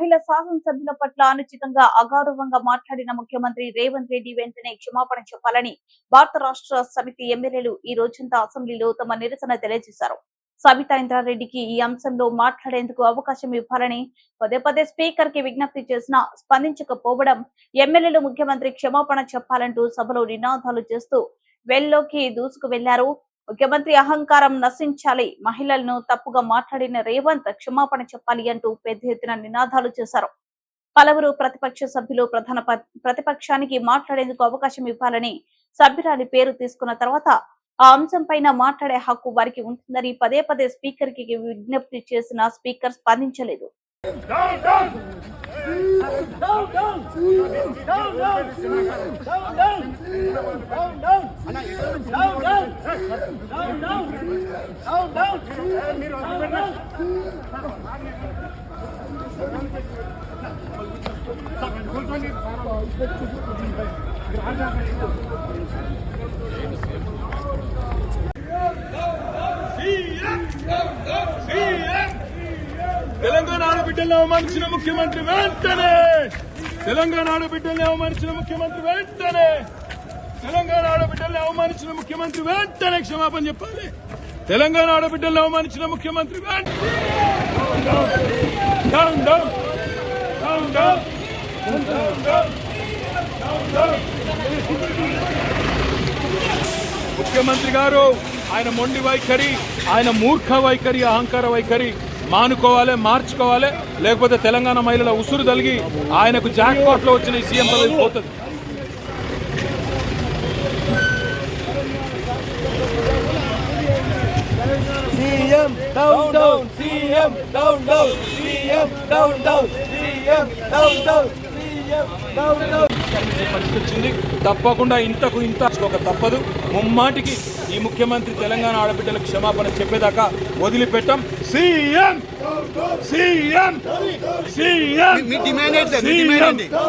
మహిళా శాసనసభ్యుల పట్ల అనుచితంగా అగౌరవంగా మాట్లాడిన ముఖ్యమంత్రి రేవంత్ రెడ్డి వెంటనే క్షమాపణ చెప్పాలని భారత రాష్ట్ర సమితి ఎమ్మెల్యేలు ఈ రోజంతా అసెంబ్లీలో తమ నిరసన తెలియజేశారు. సబితా ఇంద్రారెడ్డికి ఈ అంశంలో మాట్లాడేందుకు అవకాశం ఇవ్వాలని పదే పదే స్పీకర్కి విజ్ఞప్తి చేసినా స్పందించకపోవడం ఎమ్మెల్యేలు ముఖ్యమంత్రి క్షమాపణ చెప్పాలంటూ సభలో నినాదాలు చేస్తూ వెల్లోకి దూసుకు వెళ్ళారు ముఖ్యమంత్రి అహంకారం నశించాలి. మహిళలను తప్పుగా మాట్లాడిన రేవంత్ క్షమాపణ చెప్పాలి అంటూ పెద్ద ఎత్తున నినాదాలు చేశారు. పలువురు ప్రతిపక్ష సభ్యులు ప్రధాన ప- ప్రతిపక్షానికి మాట్లాడేందుకు అవకాశం ఇవ్వాలని సభ్యురాలి పేరు తీసుకున్న తర్వాత ఆ అంశం పైన మాట్లాడే హక్కు వారికి ఉంటుందని పదే పదే స్పీకర్కి విజ్ఞప్తి చేసిన స్పీకర్ స్పందించలేదు. తెలంగాణ ఆడబిడ్డల్ని అవమానించిన ముఖ్యమంత్రి వెంటనే తెలంగాణ ఆడబిడ్డల్ని అవమానించిన ముఖ్యమంత్రి వెంటనే తెలంగాణ ఆడబిడ్డల్ని అవమానించిన ముఖ్యమంత్రి వెంటనే క్షమాపణ చెప్పాలి. తెలంగాణ ఆడబిడ్డల్ని అవమానించిన ముఖ్యమంత్రి ముఖ్యమంత్రి గారు ఆయన మొండి వైఖరి ఆయన మూర్ఖ వైఖరి అహంకార వైఖరి. మానుకోవాలి మార్చుకోవాలి. లేకపోతే తెలంగాణ మహిళల ఉసురు తలిగి ఆయనకు జాక్ పాట్లో వచ్చిన ఈ సీఎం పదవి పోతుంది. down down cm down down cm down down cm down down పరిస్థితి వచ్చింది. తప్పకుండా ఇంతకు ఇంత ఒక తప్పదు. ముమ్మాటికి ఈ ముఖ్యమంత్రి తెలంగాణ ఆడబిడ్డలకు క్షమాపణ చెప్పేదాకా వదిలిపెట్టాం. సీఎం! సీఎం! సీఎం?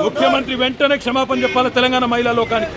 ముఖ్యమంత్రి వెంటనే క్షమాపణ చెప్పాలి తెలంగాణ మహిళా లోకానికి.